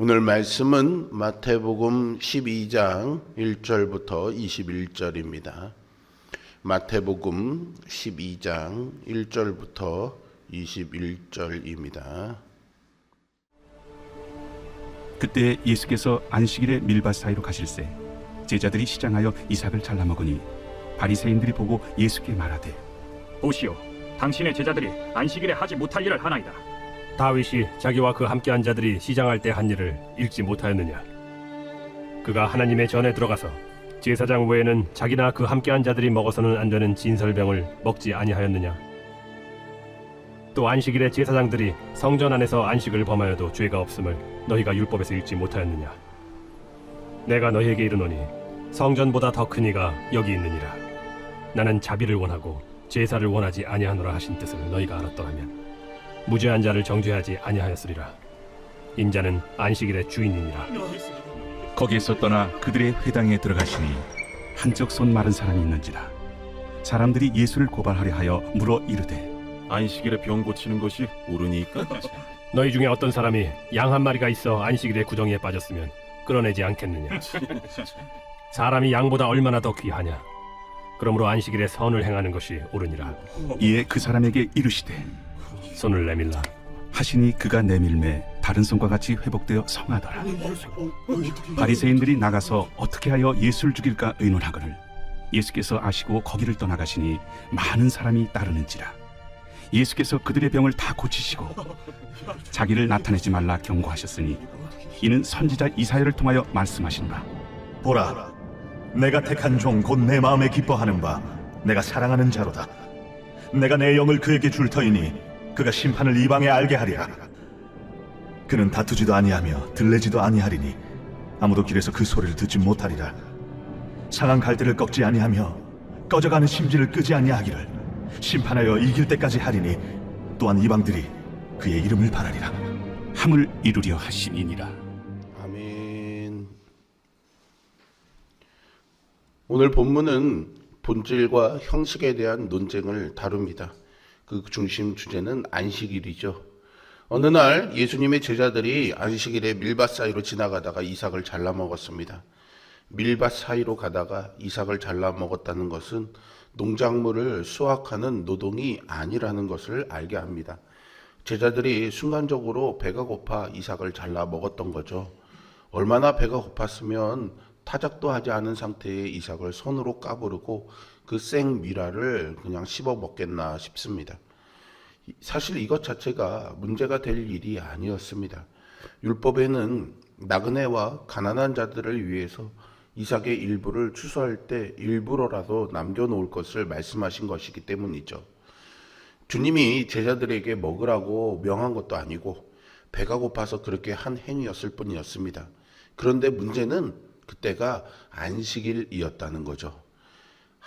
오늘 말씀은 마태복음 12장 1절부터 21절입니다. 마태복음 12장 1절부터 21절입니다. 그때 예수께서 안식일에 밀밭 사이로 가실새 제자들이 시장하여 이삭을 잘라 먹으니 바리새인들이 보고 예수께 말하되 보시오, 당신의 제자들이 안식일에 하지 못할 일을 하나이다. 다윗이 자기와 그 함께한 자들이 시장할 때 한 일을 읽지 못하였느냐? 그가 하나님의 전에 들어가서 제사장 외에는 자기나 그 함께한 자들이 먹어서는 안 되는 진설병을 먹지 아니하였느냐? 또 안식일에 제사장들이 성전 안에서 안식을 범하여도 죄가 없음을 너희가 율법에서 읽지 못하였느냐? 내가 너희에게 이르노니 성전보다 더 큰 이가 여기 있느니라. 나는 자비를 원하고 제사를 원하지 아니하노라 하신 뜻을 너희가 알았더라면 무죄한 자를 정죄하지 아니하였으리라. 인자는 안식일의 주인이니라. 거기에서 떠나 그들의 회당에 들어가시니 한쪽 손 마른 사람이 있는지라 사람들이 예수를 고발하려 하여 물어 이르되 안식일에 병 고치는 것이 옳으니까 너희 중에 어떤 사람이 양 한 마리가 있어 안식일에 구덩이에 빠졌으면 끌어내지 않겠느냐? 사람이 양보다 얼마나 더 귀하냐? 그러므로 안식일에 선을 행하는 것이 옳으니라. 이에 그 사람에게 이르시되 손을 내밀라. 하시니 그가 내밀매 다른 손과 같이 회복되어 성하더라 바리새인들이 나가서 어떻게 하여 예수를 죽일까 의논하거늘 예수께서 아시고 거기를 떠나가시니 많은 사람이 따르는지라 예수께서 그들의 병을 다 고치시고 자기를 나타내지 말라 경고하셨으니 이는 선지자 이사야를 통하여 말씀하신 바 보라, 내가 택한 종 곧 내 마음에 기뻐하는 바 내가 사랑하는 자로다. 내가 내 영을 그에게 줄 터이니 그가 심판을 이방에 알게 하리라. 그는 다투지도 아니하며 들레지도 아니하리니 아무도 길에서 그 소리를 듣지 못하리라. 상한 갈대를 꺾지 아니하며 꺼져가는 심지를 끄지 아니하기를 심판하여 이길 때까지 하리니 또한 이방들이 그의 이름을 바라리라. 함을 이루려 하심이니라 아멘. 오늘 본문은 본질과 형식에 대한 논쟁을 다룹니다. 그 중심 주제는 안식일이죠. 어느 날 예수님의 제자들이 안식일에 밀밭 사이로 지나가다가 이삭을 잘라 먹었습니다. 밀밭 사이로 가다가 이삭을 잘라 먹었다는 것은 농작물을 수확하는 노동이 아니라는 것을 알게 합니다. 제자들이 순간적으로 배가 고파 이삭을 잘라 먹었던 거죠. 얼마나 배가 고팠으면 타작도 하지 않은 상태의 이삭을 손으로 까부르고 그 생 미라를 그냥 씹어 먹겠나 싶습니다. 이- 사실 이것 자체가 문제가 될 일이 아니었습니다. 율법에는 나그네와 가난한 자들을 위해서 이삭의 일부를 추수할 때 일부러라도 남겨놓을 것을 말씀하신 것이기 때문이죠. 주님이 제자들에게 먹으라고 명한 것도 아니고 배가 고파서 그렇게 한 행위였을 뿐이었습니다. 그런데 문제는 그때가 안식일이었다는 거죠.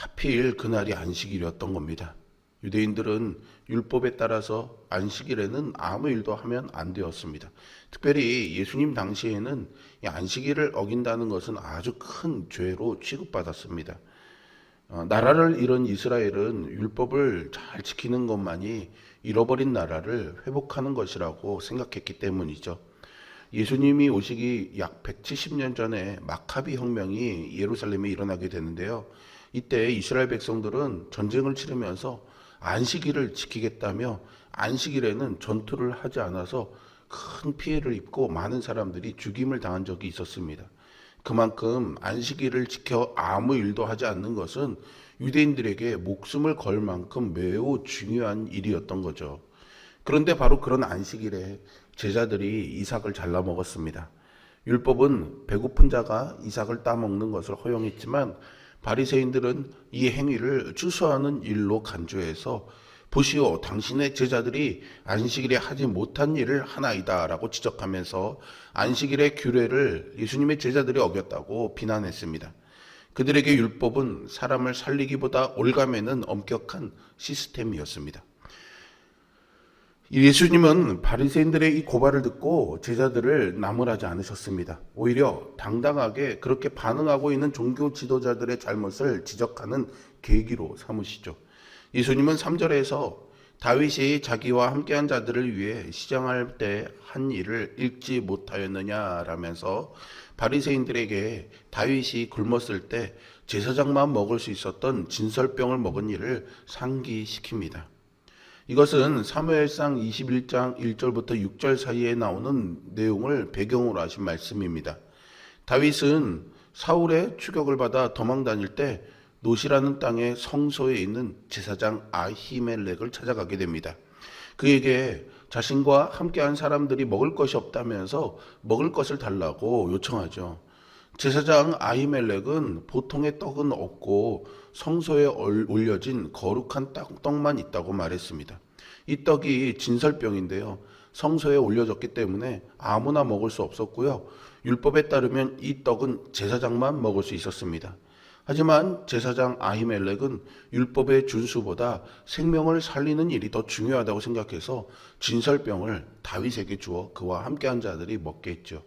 하필 그날이 안식일이었던 겁니다. 유대인들은 율법에 따라서 안식일에는 아무 일도 하면 안 되었습니다. 특별히 예수님 당시에는 이 안식일을 어긴다는 것은 아주 큰 죄로 취급받았습니다. 어, 나라를 잃은 이스라엘은 율법을 잘 지키는 것만이 잃어버린 나라를 회복하는 것이라고 생각했기 때문이죠. 예수님이 오시기 약 170년 전에 마카비 혁명이 예루살렘에 일어나게 되는데요. 이때 이스라엘 백성들은 전쟁을 치르면서 안식일을 지키겠다며 안식일에는 전투를 하지 않아서 큰 피해를 입고 많은 사람들이 죽임을 당한 적이 있었습니다. 그만큼 안식일을 지켜 아무 일도 하지 않는 것은 유대인들에게 목숨을 걸 만큼 매우 중요한 일이었던 거죠. 그런데 바로 그런 안식일에 제자들이 이삭을 잘라 먹었습니다. 율법은 배고픈 자가 이삭을 따먹는 것을 허용했지만 바리새인들은 이 행위를 추수하는 일로 간주해서 보시오 당신의 제자들이 안식일에 하지 못한 일을 하나이다라고 지적하면서 안식일의 규례를 예수님의 제자들이 어겼다고 비난했습니다. 그들에게 율법은 사람을 살리기보다 올가매는 엄격한 시스템이었습니다. 예수님은 바리새인들의 이 고발을 듣고 제자들을 나무라지 않으셨습니다. 오히려 당당하게 그렇게 반응하고 있는 종교 지도자들의 잘못을 지적하는 계기로 삼으시죠. 예수님은 3절에서 다윗이 자기와 함께한 자들을 위해 시장할 때 한 일을 읽지 못하였느냐라면서 바리새인들에게 다윗이 굶었을 때 제사장만 먹을 수 있었던 진설병을 먹은 일을 상기시킵니다. 이것은 사무엘상 21장 1절부터 6절 사이에 나오는 내용을 배경으로 하신 말씀입니다. 다윗은 사울의 추격을 받아 도망 다닐 때 노시라는 땅의 성소에 있는 제사장 아히멜렉을 찾아가게 됩니다. 그에게 자신과 함께한 사람들이 먹을 것이 없다면서 먹을 것을 달라고 요청하죠. 제사장 아히멜렉은 보통의 떡은 없고 성소에 얼- 올려진 거룩한 떡- 떡만 있다고 말했습니다. 이 떡이 진설병인데요. 성소에 올려졌기 때문에 아무나 먹을 수 없었고요. 율법에 따르면 이 떡은 제사장만 먹을 수 있었습니다. 하지만 제사장 아히멜렉은 율법의 준수보다 생명을 살리는 일이 더 중요하다고 생각해서 진설병을 다윗에게 주어 그와 함께한 자들이 먹게 했죠.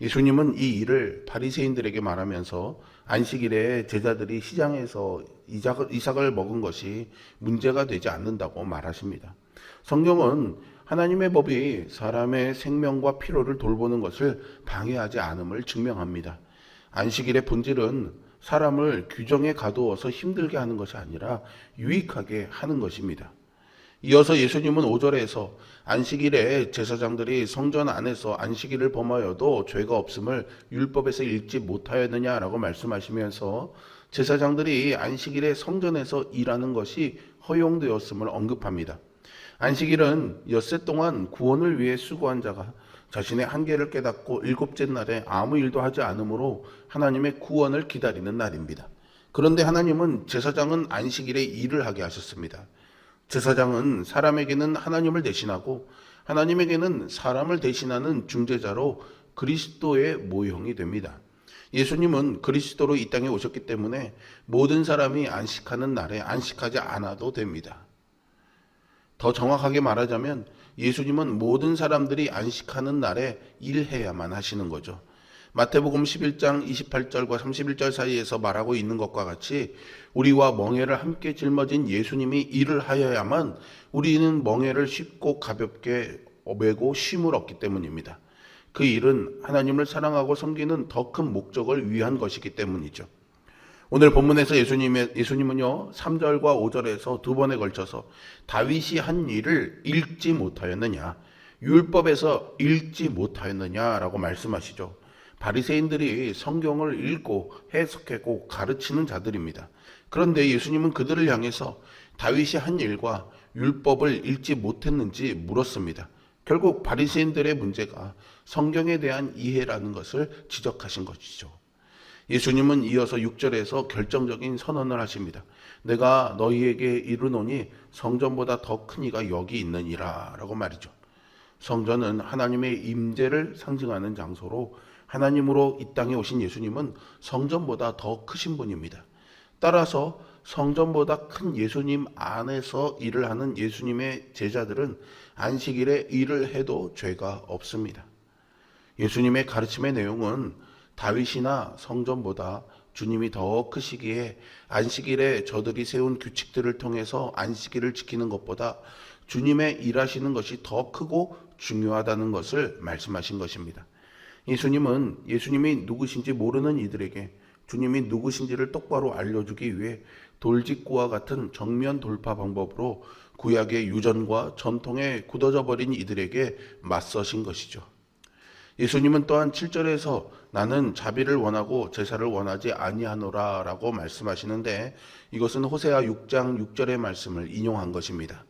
예수님은 이 일을 바리새인들에게 말하면서 안식일에 제자들이 시장에서 이삭을, 먹은 것이 문제가 되지 않는다고 말하십니다. 성경은 하나님의 법이 사람의 생명과 피로를 돌보는 것을 방해하지 않음을 증명합니다. 안식일의 본질은 사람을 규정에 가두어서 힘들게 하는 것이 아니라 유익하게 하는 것입니다. 이어서 예수님은 5절에서 안식일에 제사장들이 성전 안에서 안식일을 범하여도 죄가 없음을 율법에서 읽지 못하였느냐라고 말씀하시면서 제사장들이 안식일에 성전에서 일하는 것이 허용되었음을 언급합니다. 안식일은 엿새 동안 구원을 위해 수고한 자가 자신의 한계를 깨닫고 일곱째 날에 아무 일도 하지 않으므로 하나님의 구원을 기다리는 날입니다. 그런데 하나님은 제사장은 안식일에 일을 하게 하셨습니다. 제사장은 사람에게는 하나님을 대신하고 하나님에게는 사람을 대신하는 중재자로 그리스도의 모형이 됩니다. 예수님은 그리스도로 이 땅에 오셨기 때문에 모든 사람이 안식하는 날에 안식하지 않아도 됩니다. 더 정확하게 말하자면 예수님은 모든 사람들이 안식하는 날에 일해야만 하시는 거죠. 마태복음 11장 28절과 31절 사이에서 말하고 있는 것과 같이 우리와 멍해를 함께 짊어진 예수님이 일을 하여야만 우리는 멍해를 쉽고 가볍게 메고 쉼을 얻기 때문입니다. 그 일은 하나님을 사랑하고 섬기는 더 큰 목적을 위한 것이기 때문이죠. 오늘 본문에서 예수님의, 예수님은요, 3절과 5절에서 두 번에 걸쳐서 다윗이 한 일을 읽지 못하였느냐, 율법에서 읽지 못하였느냐라고 말씀하시죠. 바리새인들이 성경을 읽고 해석하고 가르치는 자들입니다. 그런데 예수님은 그들을 향해서 다윗이 한 일과 율법을 읽지 못했는지 물었습니다. 결국 바리새인들의 문제가 성경에 대한 이해라는 것을 지적하신 것이죠. 예수님은 이어서 6절에서 결정적인 선언을 하십니다. 내가 너희에게 이르노니 성전보다 더 큰 이가 여기 있느니라 라고 말이죠. 성전은 하나님의 임재를 상징하는 장소로 하나님으로 이 땅에 오신 예수님은 성전보다 더 크신 분입니다. 따라서 성전보다 큰 예수님 안에서 일을 하는 예수님의 제자들은 안식일에 일을 해도 죄가 없습니다. 예수님의 가르침의 내용은 다윗이나 성전보다 주님이 더 크시기에 안식일에 저들이 세운 규칙들을 통해서 안식일을 지키는 것보다 주님의 일하시는 것이 더 크고 중요하다는 것을 말씀하신 것입니다. 예수님은 예수님이 누구신지 모르는 이들에게 주님이 누구신지를 똑바로 알려주기 위해 돌직구와 같은 정면 돌파 방법으로 구약의 유전과 전통에 굳어져 버린 이들에게 맞서신 것이죠. 예수님은 또한 7절에서 나는 자비를 원하고 제사를 원하지 아니하노라라고 말씀하시는데 이것은 호세아 6장 6절의 말씀을 인용한 것입니다.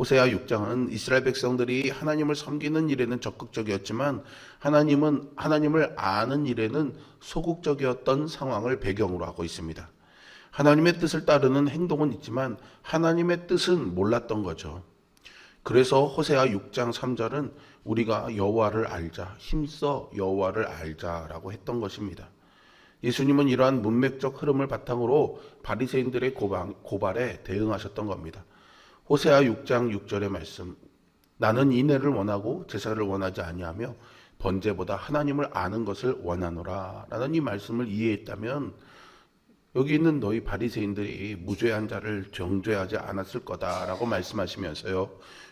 호세아 6장은 이스라엘 백성들이 하나님을 섬기는 일에는 적극적이었지만 하나님은 하나님을 아는 일에는 소극적이었던 상황을 배경으로 하고 있습니다. 하나님의 뜻을 따르는 행동은 있지만 하나님의 뜻은 몰랐던 거죠. 그래서 호세아 6장 3절은 우리가 여호와를 알자 힘써 여호와를 알자라고 했던 것입니다. 예수님은 이러한 문맥적 흐름을 바탕으로 바리새인들의 고발에 대응하셨던 겁니다. 호세아 6장 6절의 말씀 나는 인애를 원하고 제사를 원하지 아니하며 번제보다 하나님을 아는 것을 원하노라 라는 이 말씀을 이해했다면 여기 있는 너희 바리새인들이 무죄한 자를 정죄하지 않았을 거다라고 말씀하시면서요.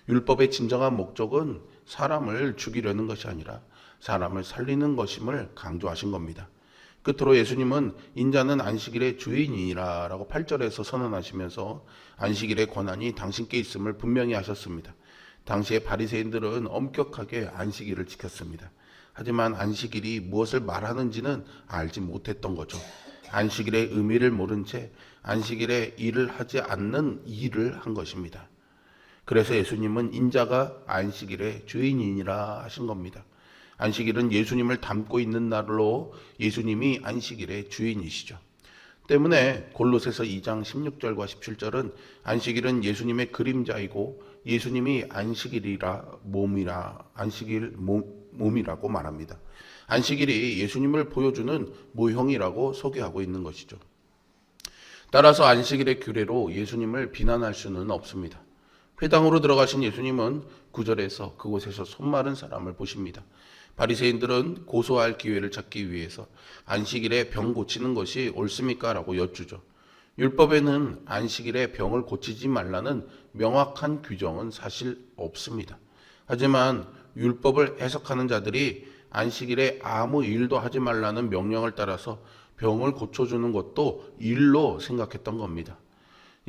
율법의 진정한 목적은 사람을 죽이려는 것이 아니라 사람을 살리는 것임을 강조하신 겁니다. 끝으로 예수님은 인자는 안식일의 주인이라라고 8절에서 선언하시면서 안식일의 권한이 당신께 있음을 분명히 하셨습니다. 당시의 바리새인들은 엄격하게 안식일을 지켰습니다. 하지만 안식일이 무엇을 말하는지는 알지 못했던 거죠. 안식일의 의미를 모른 채 안식일에 일을 하지 않는 일을 한 것입니다. 그래서 예수님은 인자가 안식일의 주인이니라 하신 겁니다. 안식일은 예수님을 담고 있는 날로 예수님이 안식일의 주인이시죠. 때문에 골로새서 2장 16절과 17절은 안식일은 예수님의 그림자이고 예수님이 안식일이라 몸이라 안식일 몸, 몸이라고 말합니다. 안식일이 예수님을 보여주는 모형이라고 소개하고 있는 것이죠. 따라서 안식일의 규례로 예수님을 비난할 수는 없습니다. 회당으로 들어가신 예수님은 구절에서 그곳에서 손 마른 사람을 보십니다. 바리새인들은 고소할 기회를 찾기 위해서 안식일에 병 고치는 것이 옳습니까라고 여쭈죠. 율법에는 안식일에 병을 고치지 말라는 명확한 규정은 사실 없습니다. 하지만 율법을 해석하는 자들이 안식일에 아무 일도 하지 말라는 명령을 따라서 병을 고쳐주는 것도 일로 생각했던 겁니다.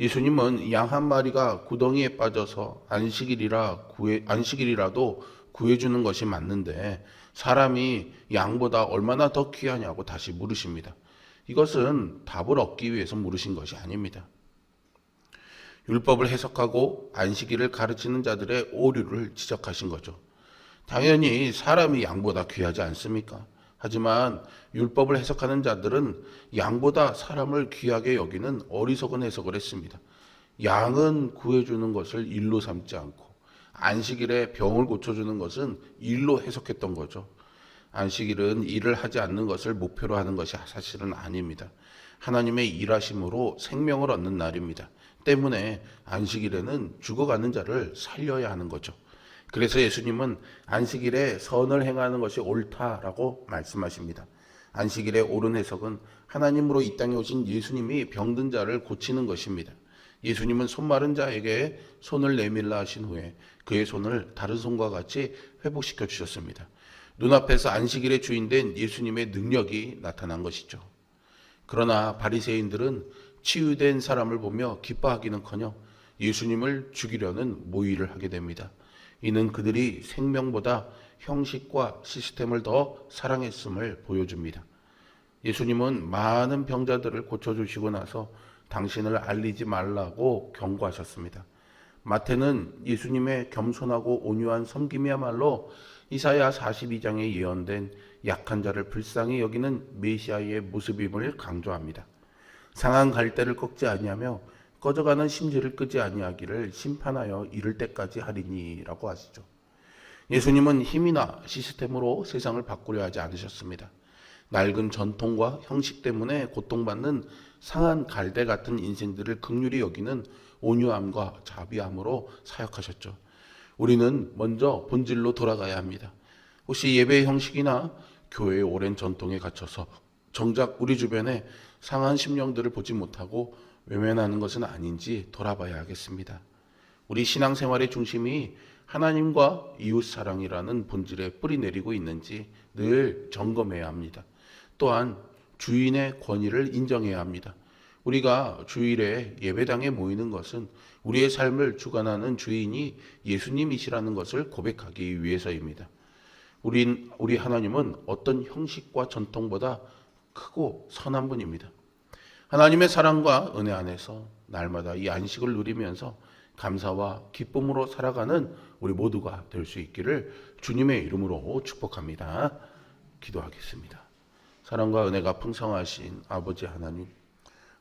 예수님은 양 한 마리가 구덩이에 빠져서 안식일이라 구해, 안식일이라도 구해주는 것이 맞는데 사람이 양보다 얼마나 더 귀하냐고 다시 물으십니다. 이것은 답을 얻기 위해서 물으신 것이 아닙니다. 율법을 해석하고 안식일을 가르치는 자들의 오류를 지적하신 거죠. 당연히 사람이 양보다 귀하지 않습니까? 하지만 율법을 해석하는 자들은 양보다 사람을 귀하게 여기는 어리석은 해석을 했습니다. 양은 구해주는 것을 일로 삼지 않고 안식일에 병을 고쳐주는 것은 일로 해석했던 거죠. 안식일은 일을 하지 않는 것을 목표로 하는 것이 사실은 아닙니다. 하나님의 일하심으로 생명을 얻는 날입니다. 때문에 안식일에는 죽어가는 자를 살려야 하는 거죠. 그래서 예수님은 안식일에 선을 행하는 것이 옳다라고 말씀하십니다. 안식일의 옳은 해석은 하나님으로 이 땅에 오신 예수님이 병든 자를 고치는 것입니다. 예수님은 손 마른 자에게 손을 내밀라 하신 후에 그의 손을 다른 손과 같이 회복시켜 주셨습니다. 눈앞에서 안식일의 주인된 예수님의 능력이 나타난 것이죠. 그러나 바리새인들은 치유된 사람을 보며 기뻐하기는커녕 예수님을 죽이려는 모의를 하게 됩니다. 이는 그들이 생명보다 형식과 시스템을 더 사랑했음을 보여줍니다. 예수님은 많은 병자들을 고쳐주시고 나서 당신을 알리지 말라고 경고하셨습니다. 마태는 예수님의 겸손하고 온유한 섬김이야말로 이사야 42장에 예언된 약한 자를 불쌍히 여기는 메시아의 모습임을 강조합니다. 상한 갈대를 꺾지 아니하며 꺼져가는 심지를 끄지 아니하기를 심판하여 이를 때까지 하리니라고 하시죠. 예수님은 힘이나 시스템으로 세상을 바꾸려 하지 않으셨습니다. 낡은 전통과 형식 때문에 고통받는 상한 갈대 같은 인생들을 극률히 여기는 온유함과 자비함으로 사역하셨죠. 우리는 먼저 본질로 돌아가야 합니다. 혹시 예배 형식이나 교회의 오랜 전통에 갇혀서 정작 우리 주변에 상한 심령들을 보지 못하고 외면하는 것은 아닌지 돌아봐야 하겠습니다. 우리 신앙생활의 중심이 하나님과 이웃 사랑이라는 본질에 뿌리 내리고 있는지 늘 점검해야 합니다. 또한 주인의 권위를 인정해야 합니다. 우리가 주일에 예배당에 모이는 것은 우리의 삶을 주관하는 주인이 예수님이시라는 것을 고백하기 위해서입니다. 우린, 우리 하나님은 어떤 형식과 전통보다 크고 선한 분입니다. 하나님의 사랑과 은혜 안에서 날마다 이 안식을 누리면서 감사와 기쁨으로 살아가는 우리 모두가 될 수 있기를 주님의 이름으로 축복합니다. 기도하겠습니다. 사랑과 은혜가 풍성하신 아버지 하나님,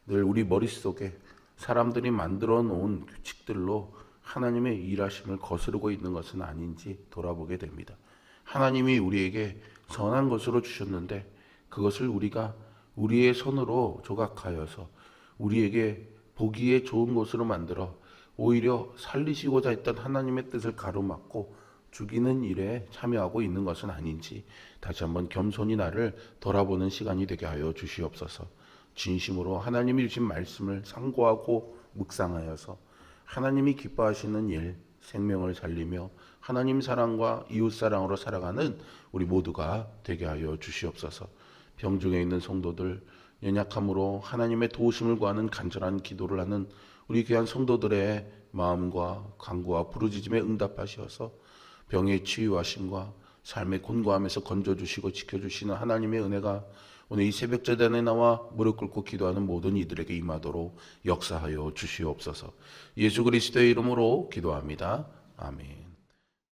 늘 우리 머릿속에 사람들이 만들어 놓은 규칙들로 하나님의 일하심을 거스르고 있는 것은 아닌지 돌아보게 됩니다. 하나님이 우리에게 선한 것으로 주셨는데 그것을 우리가 우리의 손으로 조각하여서 우리에게 보기에 좋은 것으로 만들어 오히려 살리시고자 했던 하나님의 뜻을 가로막고 죽이는 일에 참여하고 있는 것은 아닌지 다시 한번 겸손히 나를 돌아보는 시간이 되게 하여 주시옵소서. 진심으로 하나님이 주신 말씀을 상고하고 묵상하여서 하나님이 기뻐하시는 일, 생명을 살리며 하나님 사랑과 이웃 사랑으로 살아가는 우리 모두가 되게 하여 주시옵소서. 병중에 있는 성도들 연약함으로 하나님의 도우심을 구하는 간절한 기도를 하는 우리 귀한 성도들의 마음과 간구와 부르짖음에 응답하셔서 병의 치유하심과 삶의 곤고함에서 건져주시고 지켜주시는 하나님의 은혜가 오늘 이 새벽 재단에 나와 무릎 꿇고 기도하는 모든 이들에게 임하도록 역사하여 주시옵소서. 예수 그리스도의 이름으로 기도합니다. 아멘.